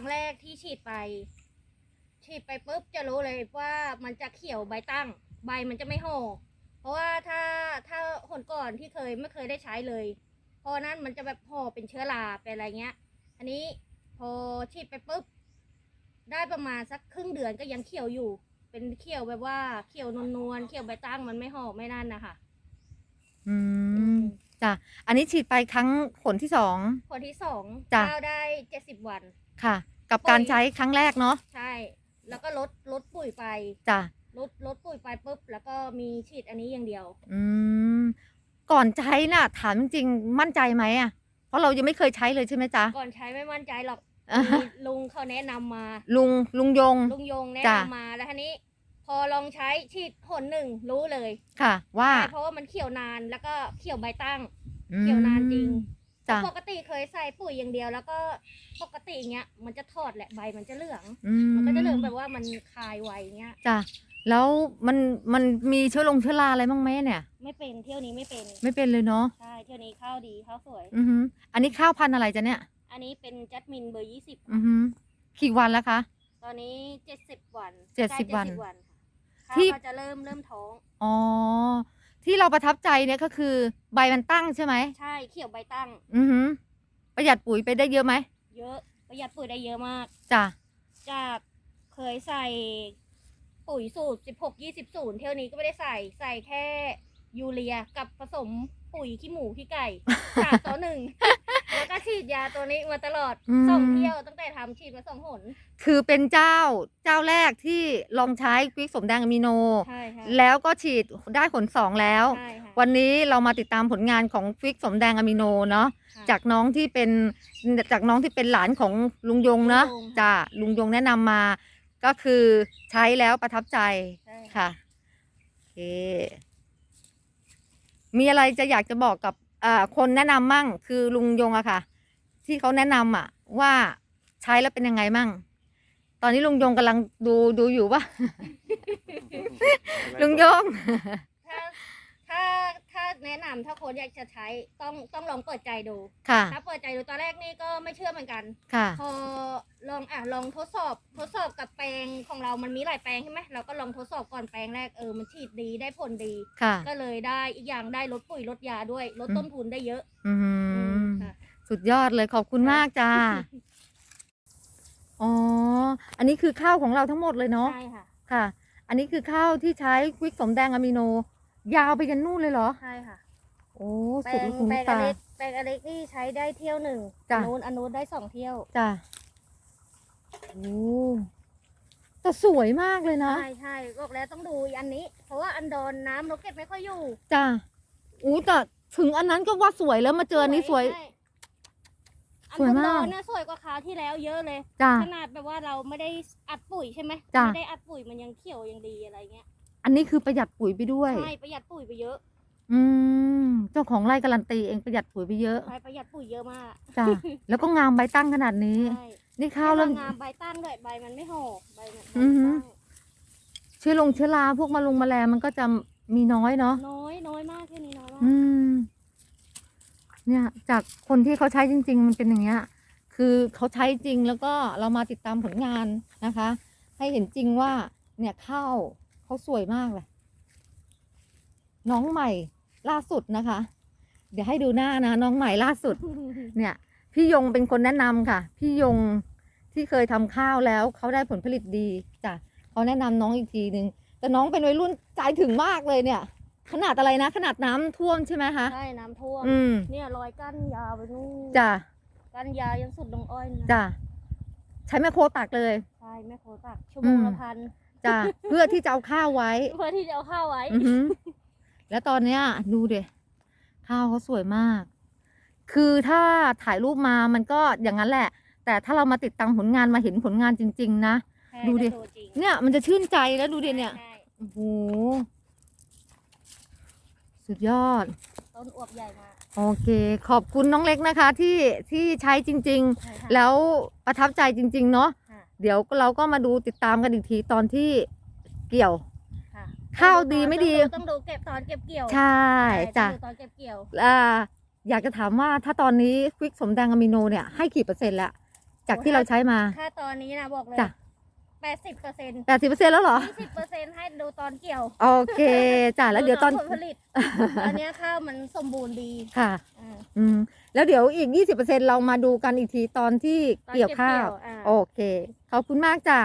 รั้งแรกที่ฉีดไป ฉีดไปปุ๊บจะรู้เลยว่ามันจะเขียวใบตั้ง ใบมันจะไม่ห่อเพราะว่าถ้าถ้าหนก่อนที่เคยไม่เคยได้ใช้เลย เพราะนั้นมันจะแบบห่อเป็นเชื้อราเป็นอะไรเงี้ย อันนี้พอฉีดไปปุ๊บได้ประมาณสักครึ่งเดือนก็ยังเขียวอยู่ เป็นเขียวแบบว่าเขียวนวลๆเขียวใบตั้งมันไม่ห่อไม่นั่นนะคะอืม จ้ะอันนี้ฉีดไปครั้งผลที่สองคนที่สองจ้ะ ข้าวได้เจ็ดสิบวัน ค่ะ กับการใช้ครั้งแรกเนาะใช่ แล้วก็ลดลดปุ๋ยไป จ้ะลดลดปุ๋ยไปปุ๊บ แล้วก็มีฉีดอันนี้อย่างเดียว อืมก่อนใช้น่ะถามจริงๆมั่นใจไหมอะเพราะเรายังไม่เคยใช้เลยใช่ไหมจ๊ะ ก่อนใช้ไม่มั่นใจหรอกอ่าฮะมีลุงเขาแนะนำมา ลุงลุงยง ลุงยงแนะจ้ะ นำมาแล้วทีนี้พ อลองใช้ฉีดหนหนึ่งรู้เลยค่ะ ว่าใช่เพราะว่ามันเขียวนานแล้วก็เขียวใบตั้งอืมเขียวนานจริงจ้ะปกติเคยใส่ปุ๋ยอย่างเดียว แล้วก็ปกติเงี้ยมันจะทอดแหละใบมันจะเหลืองอืมันก็จะเหลืองแบบว่ามันคายไวเงี้ยจ้ะแล้วมันมันมีเชื้อลงเชื้อราอะไรบ้างไหมเนี่ย ไม่เป็นเที่ยวนี้ไม่เป็น ไม่เป็นเลยเนาะใช่เที่ยวนี้ข้าวดีข้าวสวย อือหืออันนี้ข้าวพันธุ์อะไรจ๊ะเนี่ย อันนี้เป็นจัดมินเบอร์ยี่สิบอือหือกี่วันแล้วคะตอนนี้เจ็ดสิบวันเจ็ดสิบใกล้วัน70วันค่ะที่ ข้าวก็จะเริ่มเริ่มท้อง อ๋อ ที่เราประทับใจเนี่ยก็คือใบมันตั้งใช่ไหมใช่เขียวใบตั้ง อือหือ ประหยัดปุ๋ยไปได้เยอะไหมเยอะประหยัดปุ๋ยได้เยอะมาก จ้ะจากเคยใส่ปุ๋ยสูตรสิบหกยี่สิบศูนย์เที่ยวนี้ก็ไม่ได้ใส่ใส่แค่ยูเรียกับผสมปุ๋ยขี้หมูขี้ไก่ สามต่อหนึ่ง แล้วก็ฉีดยาตัวนี้มาตลอดสองเที่ยวตั้งแต่ทำฉีดมาสองหนคือเป็นเจ้าเจ้าแรกที่ลองใช้ควิกสมแดงอะมิโน ใช่ค่ะแล้วก็ฉีดได้ผลสองแล้ว ใช่ค่ะวันนี้เรามาติดตามผลงานของฟิกสมแดงอะมิโนเนาะ ค่ะ จากน้องที่เป็นจากน้องที่เป็นหลานของลุงยงเนาะลุงยงจ้าลุงยงแนะนำมา ก็คือใช้แล้วประทับใจใช่ค่ะโอเคมีอะไรจะอยากจะบอกกับ อ่าคนแนะนำมั่งคือลุงยงอะค่ะ ที่เขาแนะนำอะว่าใช้แล้วเป็นยังไงมั่ง ตอนนี้ลุงยงกำลังดูดูอยู่ปะลุงยง ถ้าถ้าถ้าแนะนำถ้าคนอยากจะใช้ต้องต้องลองเปิดใจดู ค่ะ ถ้าเปิดใจดูตอนแรกนี่ก็ไม่เชื่อเหมือนกัน ค่ะ พอลองอะลองทดสอบทดสอบกับแปลงของเรามันมีหลายแปลงใช่ไหมเราก็ลองทดสอบก่อนแปลงแรกเออมันฉีดดีได้ผลดี ค่ะ ก็เลยได้อีกอย่างได้ลดปุ๋ยลดยาด้วยลดอืมต้นทุนได้เยอะอืมค่ะ สุดยอดเลยขอบคุณมากจ้า อ๋อ อันนี้คือข้าวของเราทั้งหมดเลยเนาะ ใช่ค่ะ ค่ะ อันนี้คือข้าวที่ใช้ควิกสมแดงอะมิโน ยาวไปยันนู่นเลยเหรอ ใช่ค่ะโอ้แปลสุดงลูกหูแปลลูงกอตา เล็กแปลงอเล็กนี่ใช้ได้เที่ยวหนึ่งจ้ะ อันนู้นอันนู้นได้สองเที่ยวจ้ะโอ้แต่สวยมากเลยนะใช่ใช่บอกแล้วต้องดูอีอันนี้ เพราะว่าอันดอนน้ำเราเก็บไม่ค่อยอยู่จ้ะอู้แต่ถึงอันนั้นก็ว่าสวยแล้วมาเจออันนี้สวย ใช่อันสวยบนมาก ดอนน่ะสวยกว่าคราวที่แล้วเยอะเลย จ้ะ ขนาดแบบว่าเราไม่ได้อัดปุ๋ยใช่ไหมจ้ะ ไม่ได้อัดปุ๋ยมันยังเขียวยังดีอะไรเงี้ย อันนี้คือประหยัดปุ๋ยไปด้วย ใช่ประหยัดปุ๋ยไปเยอะอืมเจ้าของไร่การันตีเองประหยัดปุ๋ยไปเยอะใช่ประหยัดปุ๋ยเยอะมากจ้ะแล้วก็งามใบตั้งขนาดนี้ ใช่นี่ข้าวเริ่ม งามใบตั้งด้วยใบมันไม่ห่อใบมันอือหือ ตั้งเชื้อลงเชื้อราพวกมาลงแมลงมันก็จะมีน้อยเนาะน้อยน้อยมากแค่นี้น้อยมากอืม เนี่ย จากคนที่เขาใช้จริง ๆ มันเป็นอย่างเงี้ย คือเขาใช้จริงแล้วก็เรามาติดตามผลงานนะคะ ให้เห็นจริงว่า เนี่ยข้าว เขาสวยมากเลย น้องใหม่ล่าสุดนะคะ เดี๋ยวให้ดูหน้านะ น้องใหม่ล่าสุด เนี่ย พี่ยงเป็นคนแนะนำค่ะ พี่ยงที่เคยทำข้าวแล้วเขาได้ผลผลิตดีจ้ะเขาแนะนำน้องอีกทีหนึ่งแต่น้องเป็นวัยรุ่นใจถึงมากเลยเนี่ย ขนาดอะไรนะ ขนาดน้ำท่วมใช่ไหมคะใช่น้ำท่วมอืมเนี่ยรอยกั้นยาวไปนู่นจ้ะกั้นยาวยันสุดลงอ้อยนะจ้ะใช้แมคโครตักเลยใช่แม่โคตักชั่วโมงอืละมพัน จ้ะเพื่อที่จะเอาข้าวไว้ เพื่อที่จะเอาข้าวไว้ อือหือแล้วตอนเนี้ยดูเดข้าวเขาสวยมาก คือถ้าถ่ายรูปมามันก็อย่างนั้นแหละ แต่ถ้าเรามาติดตามผลงานมาเห็นผลงานจริง ๆ นะ ใช่ดูดิ ก็ตัวจริงเนี่ยมันจะชื่นใจแล้วดูดิเนี่ยใช่โอ้โหสุดยอด ต้นอวบใหญ่มากโอเค ขอบคุณน้องเล็กนะคะที่ที่ใช้จริง ใช่ค่ะๆ แล้วประทับใจจริง ๆ เนาะค่ะ เดี๋ยวเราก็มาดูติดตามกันอีกทีตอนที่เกี่ยว ค่ะข้าวดีไม่ดีต้องดูเก็บตอนเก็บเกี่ยวใช่จ้ะต้องดูตอนเก็บเกี่ยว อ่าอยากจะถามว่าถ้าตอนนี้ควิกสมแดงอะมิโนเนี่ยให้กี่เปอร์เซ็นต์แล้วจากที่เราใช้มา ถ้าตอนนี้นะบอกเลยจ้ะ แปดสิบเปอร์เซ็นต์แปดสิบเปอร์เซ็นต์แล้วเหรอ ยี่สิบเปอร์เซ็นต์ให้ดูตอนเกี่ยวโอเคจ้ะแล้วเดี๋ยวตอนผลผลิต ตอนเนี้ยข้าวมันสมบูรณ์ดีค่ะ อ่า อืม แล้วเดี๋ยวอีกยี่สิบเปอร์เซ็นต์เรามาดูกันอีกทีตอนที่ตอนเกี่ยวข้าวอ่า โอเค ขอบคุณมากจ้ะ